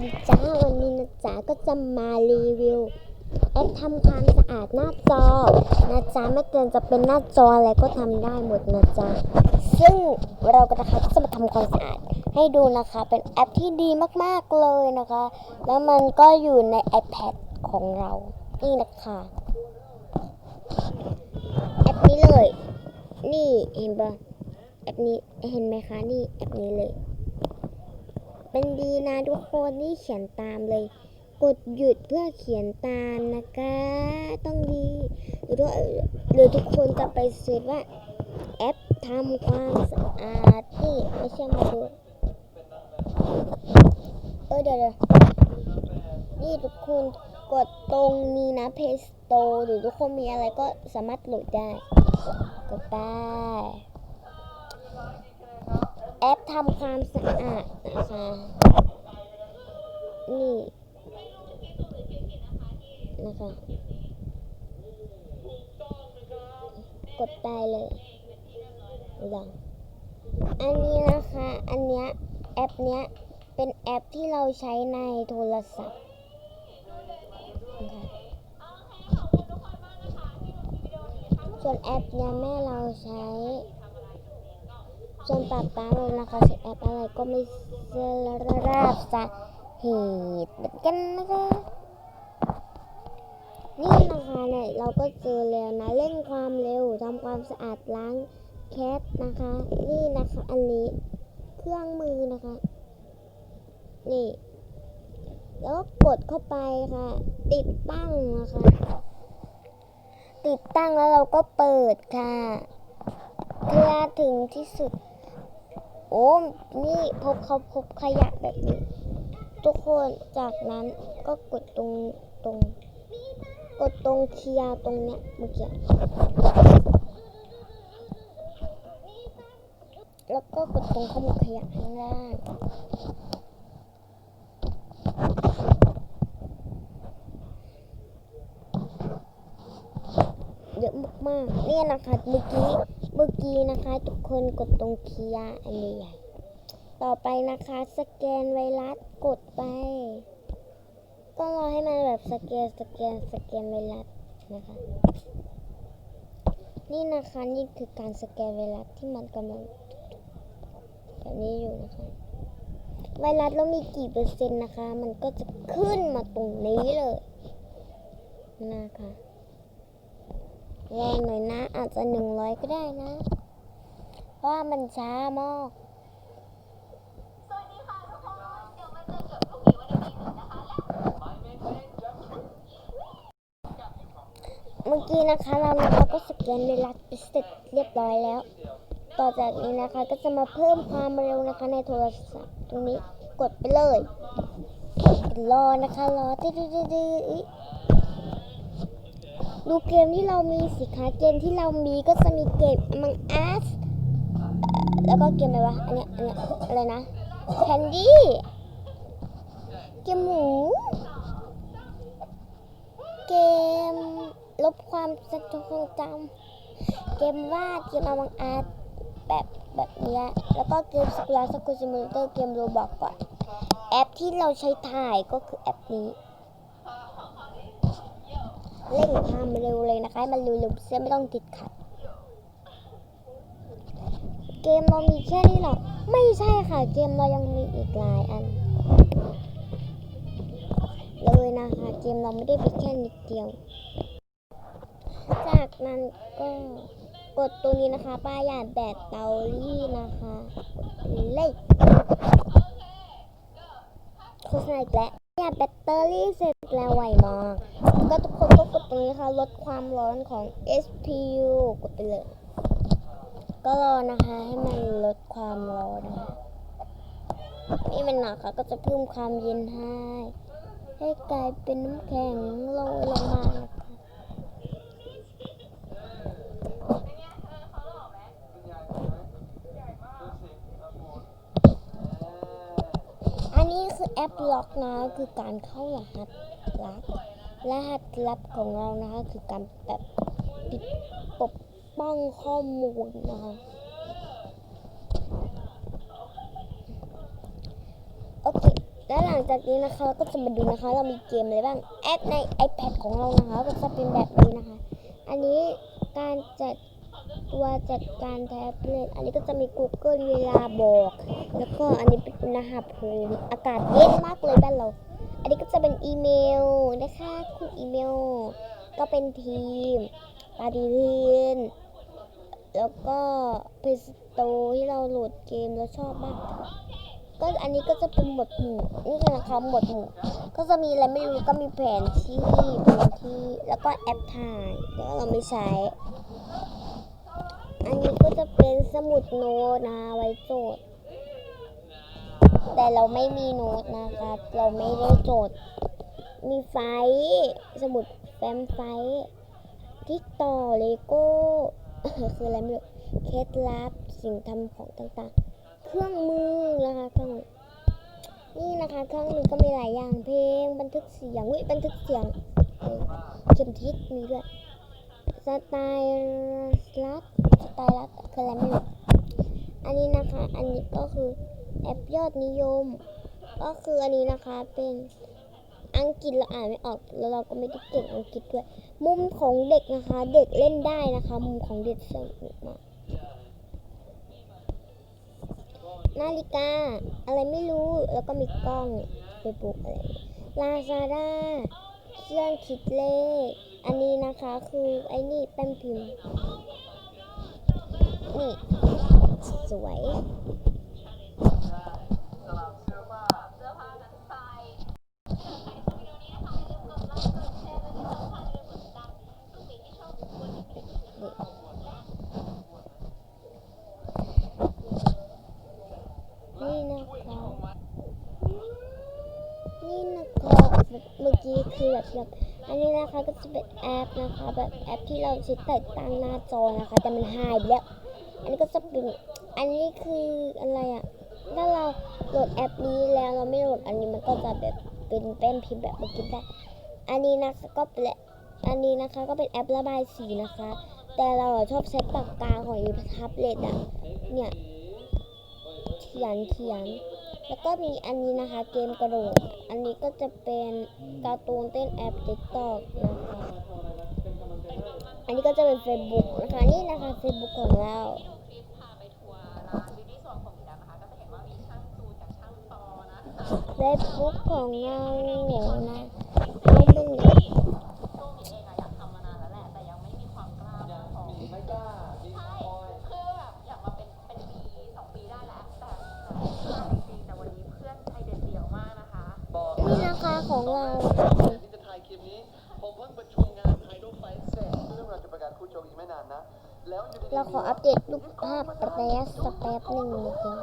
ดีจ้าวันนี้นะจ๊ะก็จะมารีวิวแอปทำความสะอาดหน้าจอนะจ๊ะไม่เกินจะเป็นหน้าจออะไรก็ทำได้หมดนะจ๊ะซึ่งเราก็นะคะก็จะมาทำความสะอาดให้ดูนะคะ เป็นแอปที่ดีมากๆเลยนะคะ แล้วมันก็อยู่ใน iPad ของเรานี่นะคะแอปนี้เลย นี่เห็นปะแอปนี้เห็นไหมคะนี่แอปนี้เลย เป็นดีนะทุกคนนี่เขียนตามเลย กดหยุดเพื่อเขียนตามนะคะ ต้องดีหรือหรือทุกคนจะไปเสิร์ชว่าแอปทำความสะอาดนี่ไม่ใช่มาดูเออเดี๋ยวนี่ทุกคนกดตรงนี้นะ Play Store หรือทุกคนมีอะไรก็สามารถโหลดได้กดไป แอปทำความสะอาดนะคะนี่นะคะกดไปเลยลองอันนี้นะคะ อันเนี้ยแอปเนี้ยเป็นแอปที่เราใช้ในโทรศัพท์นะคะส่วนแอปเนี้ยแม่เราใช้ ส่วนป้าป้าเรานะคะใช้แอปอะไรก็ไม่เสราบสาเหตุเหมือนกันนะคะ นี่นะคะเนี่ยเราก็เจอแล้วนะเร่งความเร็วทำความสะอาดล้างแคสนะคะ นี่นะคะอันนี้เครื่องมือนะคะ นี่ แล้วก็กดเข้าไปค่ะ ติดตั้งนะคะ ติดตั้งแล้วเราก็เปิดค่ะเพื่อถึงที่สุด โอ้นี่พบเขาพบขยะแบบนี้ ทุกคนจากนั้นก็กดตรงตรง กดตรงเคลียร์ตรงเนี้ยเมื่อกี้แล้วก็กดตรงข้อมูลขยะข้างล่างเยอะมากๆเนี่ยนะคะเมื่อกี้ เมื่อกี้นะคะ ทุกคนกดตรงเคียอันใหญ่ต่อไปนะคะ สแกนไวรัสกดไป ก็รอให้มันแบบสแกนสแกนสแกนไวรัสนะคะ นี่นะคะนี่คือการสแกนไวรัสที่มันกำลังแบบนี้อยู่นะคะ ไวรัสเรามีกี่เปอร์เซ็นต์นะคะ มันก็จะขึ้นมาตรงนี้เลยนะคะ รอหน่อยนะ อาจจะหนึ่งร้อยก็ได้นะเพราะว่ามันช้ามากเมื่อกี้นะคะเรานะคะก็สแกนไวรัสไปเสร็จเรียบร้อยแล้ว ต่อจากนี้นะคะก็จะมาเพิ่มความเร็วนะคะในโทรศัพท์ตรงนี้กดไปเลยรอนะคะรอดื้อ ดูเกมที่เรามีสิคะเกมที่เรามีก็จะมีเกม Among Us แล้วก็เกมอะไรวะ อันเนี้ยอันเนี้ยอะไรนะ Candy เกมหมู เกมลบความทรงจำเกมวาดเกมอวังอาร์แบบแบบเนี้ยแล้วก็เกมสกุลาสกุลซิมูเลเตอร์เกมโรบอกก่อนแอปที่เราใช้ถ่ายก็คือแอปนี้ เร่งความเร็วเลยนะคะมันเร็วๆเส้นไม่ต้องติดขัด เกมเรามีแค่นี้หรอไม่ใช่ค่ะ เกมเรายังมีอีกหลายอัน เลยนะคะ เกมเราไม่ได้มีแค่นิดเดียว จากนั้นก็กดตัวนี้นะคะ ป้ายาดแบตเตาลี่นะคะเลยโฆษณาอีกแล้ว เนี่ยแบตเตอรี่เสร็จแล้วไวมากก็ทุกคนก็กดตรงนี้ค่ะลดความร้อนของ SPU กดไปเลย ก็รอนะคะให้มันลดความร้อนนะนี่มันหนักค่ะก็จะเพิ่มความเย็นให้ ให้กลายเป็นน้ำแข็งโรยลงมานะคะ อั นนี้คือแอปล็อกนะคือการเข้ารหัสลับรหัสลับของเรานะคะคือการแบบปิดปกป้องข้อมูลนะคะโอเคแล้วแล้วหลังจากนี้นะคะเราก็จะมาดูนะคะ เรามีเกมอะไรบ้างแอปใน iPad ของเรานะคะก็จะเป็นแบบนี้นะคะ อันนี้การจัดตัวจัดการแท็บเล็ตอันนี้ก็จะมี Google เวลาบอก แล้วก็อันนี้เป็นอุณหภูมิอากาศเย็นมากเลยบ้านเรา อันนี้ก็จะเป็นอีเมลนะคะคุณอีเมล ก็เป็นทีมปฏิทินแล้วก็เพจสโตที่เราโหลดเกมแล้วชอบมาก ก็อันนี้ก็จะเป็นหมวดหมู่นี่คือนะคะหมวดหมู่ก็จะมีอะไรไม่รู้ก็มีแผนที่แผนที่แล้วก็แอปถ่ายแต่ว่าเราไม่ใช้อันนี้ก็จะเป็นสมุดโน้ตนะไว้โจทย์ แต่เราไม่มีโน้ตนะคะเราไม่ได้โจทย์มีไฟ สมุดแฟ้มไฟทิกต่อเลโก้คืออะไรไม่รู้เคล็ดลับสิ่งทำของต่างๆ เครื่องมือนะคะเครื่องนี่นะคะเครื่องมือก็มีหลายอย่างเพลง บันทึกเสียงวิบันทึกเสียงเออเข็มทิศมีด้วยสไตล์ลัดสไตล์ลัดคืออะไรไม่รู้อันนี้นะคะ อันนี้ก็คือ แอปยอดนิยม ก็คืออันนี้นะคะเป็นอังกฤษเราอ่านไม่ออกแล้วเราก็ไม่ได้เก่งอังกฤษด้วย มุมของเด็กนะคะ เด็กเล่นได้นะคะ มุมของเด็กสนุกมากนาฬิกา อะไรไม่รู้แล้วก็มีกล้องเฟซบุ๊กอะไรลาซาด้าเครื่องคิดเลข อันนี้นะคะคือไอ้นี่แป้นพิมพ์นี่ สวย นี่นะคะ นี่นะคะเมื่อกี้ คือแบบแบบอันนี้นะคะก็จะเป็นแอปนะคะ แบบแอปที่เราใช้ติดตั้งหน้าจอนะคะ แต่มันหายไปแล้ว อันนี้ก็จะเป็นอันนี้คืออะไรอะถ้าเราโหลดแอปนี้แล้วเราไม่โหลดอันนี้มันก็จะแบบเป็นแป้นพิมพ์แบบเมื่อกี้ได้ อันนี้นะคะก็เป็นอันนี้นะคะก็เป็นแอประบายสีนะคะ แต่เราชอบใช้ปากกาของอีแท็บเล็ตอะเนี่ยเขียนเขียน แล้วก็มีอันนี้นะคะเกมกระโดด อันนี้ก็จะเป็นการ์ตูนเต้นแอปติ๊กตอกนะคะ อันนี้ก็จะเป็น Facebook นะคะนี่นะคะ Facebook ของเราคลิปพาไปทัวร์ร้านบิวตี้โซนของสีดำนะคะก็จะเห็นว่ามีช่างจูนกับช่างปอนะคะ Facebook ของเป็นตัวหมีเอง นะคะของเราที่จะถ่ายคลิปนี้ ผมเพิ่งประชุมงานไฮโดรไฟเสร็จซึ่งเราจะประกาศคู่โชคอีกไม่นานนะ แล้วอยู่ดีๆเราขออัปเดตรูปภาพแป๊บสักแป๊บหนึ่งนะคะ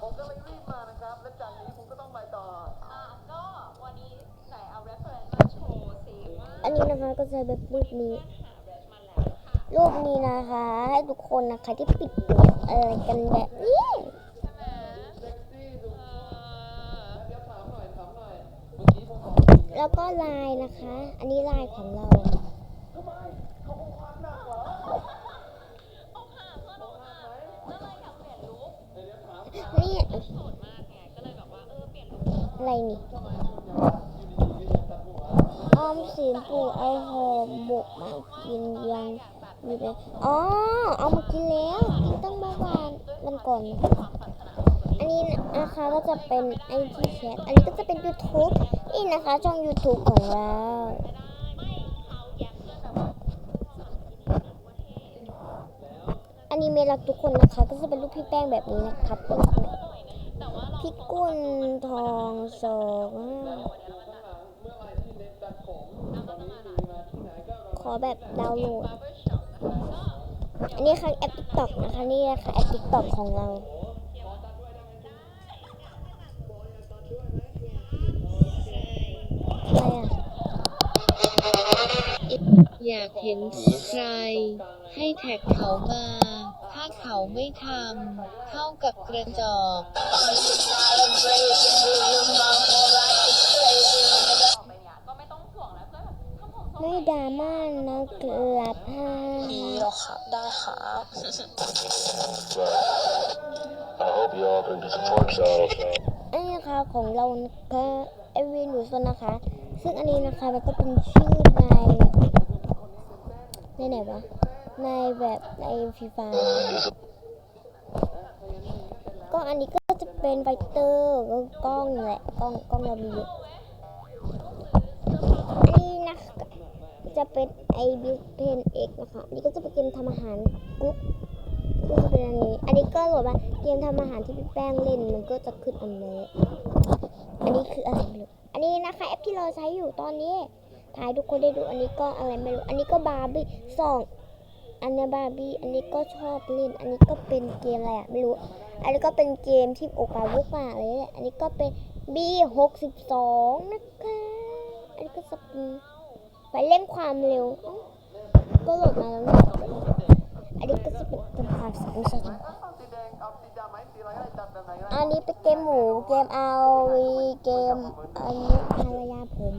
ผมก็เลยรีบมานะครับ และจากนี้ผมก็ต้องไปต่อ อะก็วันนี้ไหนเอา reference มาโชว์สิว่าอันนี้นะคะก็จะแบบรูปนี้หา reference มาแล้วค่ะรูปนี้นะคะ ให้ทุกคนนะคะที่ปิดอะไรกันแบบนี้ แล้วก็ลายนะคะ อันนี้ลายของเราทำไมเขาคงความหนักเหรออกหักเพื่อนอกหักก็เลยอยากเปลี่ยก็เลยแบบว่าเออเปลี่ยนลุคอะไรนี่ออยู่ดีๆก็อยากตัดหัวออมสินปู่เอาหอหมกมากินยังอยู่เลยอ๋อ เอามากินแล้ว กินตั้งเมื่อวานวันก่อน อันนี้นะคะก็จะเป็นไอทีแชทอันนี้ก็จะเป็น YouTube นี่นะคะช่อง YouTube ของเราอันนี้เมลักทุกคนนะคะ ก็จะเป็นรูปพี่แป้งแบบนี้นะครับพี่กุลทองสองขอแบบดาวน์โหลดอันนี้ค่ะแอปติ๊กต็อกนะคะ นี่นะคะแอปติ๊กต็อกของเรา อยากเห็นใคร ให้แท็กเขามา ถ้าเขาไม่ทำเท่ากับกระจอกไม่ต้องห่วงแล้วเพื่อนแบไม่ดราม่านะครับฮ่าดีหรอครับ ได้ครับ I hope you all can support yourself. อันนี้นะคะของเรานะคะเอวีหนูซนนะคะ ซึ่งอันนี้นะคะมันก็เป็นชื่อใน ในไหนวะ ในแบบในฟีฟาก็อันนี้ก็จะเป็นไฟเตอร์ก็กล้องแหละกล้องกล้องเรามีเยอะอันนี้นะคะจะเป็นไอบิวเพนเอ็กนะคะอันนี้ก็จะเป็นเกมทำอาหารกรุ๊ปก็จะเป็นอันนี้ อันนี้ก็โหลดมาเกมทำอาหารที่พี่แป้งเล่นมันก็จะขึ้นอันนี้อันนี้คืออะไรไม่รู้อันนี้นะคะแอปที่เราใช้อยู่ตอนนี้ ถ่ายทุกคนได้ดูอันนี้ก็อะไรไม่รู้ อันนี้ก็บาร์บี้สองอันนี้บาร์บี้ อันนี้ก็ชอบเล่น อันนี้ก็เป็นเกมอะไรอะไม่รู้ อันนี้ก็เป็นเกมที่โอกาวุกมากเลยแหละ อันนี้ก็เป็น B หกสิบสองนะคะ อันนี้ก็จะเป็นไปเล่นความเร็ว ก็โหลดมาแล้วนี่ยอันนี้ก็จะเป็นเป็นความสนุกสนานเอาสีแดงสีดำไหมพันก็ได้อันนี้เป็นเกมหมู เกมเอาวีเกมอันนี้ภรรยาผม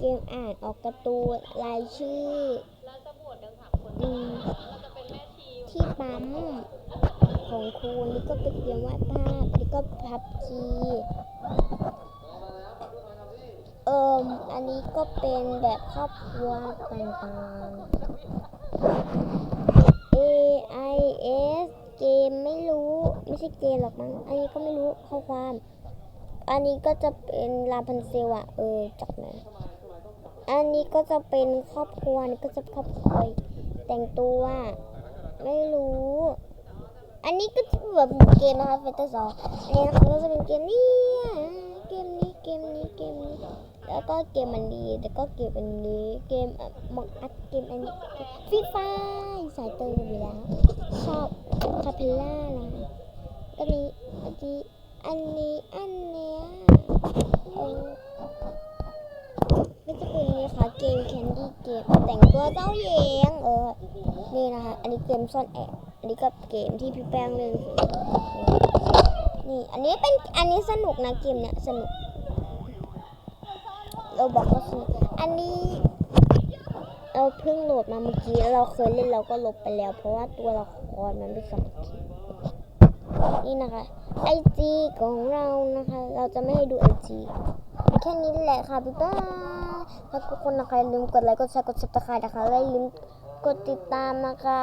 เกมอ่านออกการ์ตูนรายชื่อเราจะบวชกันสามคนอืมเราจะเป็นแม่ทีมที่ปั๊มของครูนี่ก็เป็นเกมวาดภาพนนี้ก็พับจีเอิมอันนี้ก็เป็นแบบครอบครัวต่างๆ A I S เกมไม่รู้ไม่ใช่เกมหรอกมั้งอันนี้ก็ไม่รู้ข้อความ อันนี้ก็จะเป็นลาพันเซลอะเออจากไหน อันนี้ก็จะเป็นครอบครัวนี่ก็จะครอบครัวแต่งตัวไม่รู้ อันนี้ก็จะแบบเกมนะคะเฟเตอร์สองอันนี้นะคะก็จะเป็นเกมนี้เกมนี้เกมนี้เกมนี้แล้วก็เกมอันนี้แล้วก็เกมอันนี้เกมมองอัดเกมอันนี้ฟีฟ่าสายเติมอยู่แล้วชอบคาเพลล่านะก็นี้อันนี้อันนี้อันเนี้ยเออ ก็จะเป็นนี่ค่ะเกมแคนดี้เกมแต่งตัวเจ้าหญิงเออนี่นะคะ อันนี้เกมซ่อนแอบอันนี้ก็เกมที่พี่แป้งเล่นนี่อันนี้เป็นอันนี้สนุกนะเกมเนี้ยสนุกเราบอกว่าสนุกอันนี้เราเพิ่งโหลดมาเมื่อกี้เราเคยเล่นเราก็ลบไปแล้ว เพราะว่าตัวละครมันไม่สมจริงนี่นะคะไอจีของเรานะคะ เราจะไม่ให้ดูไอจีแค่นี้แหละค่ะพี่ป้า ถ้าทุกคนนะคะอย่าลืมกดไลค์กดแชร์กดซับสไครต์นะคะและลืมกดติดตามนะคะ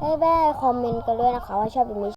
ให้แม่คอมเมนต์กันด้วยนะคะว่าชอบแบบนี้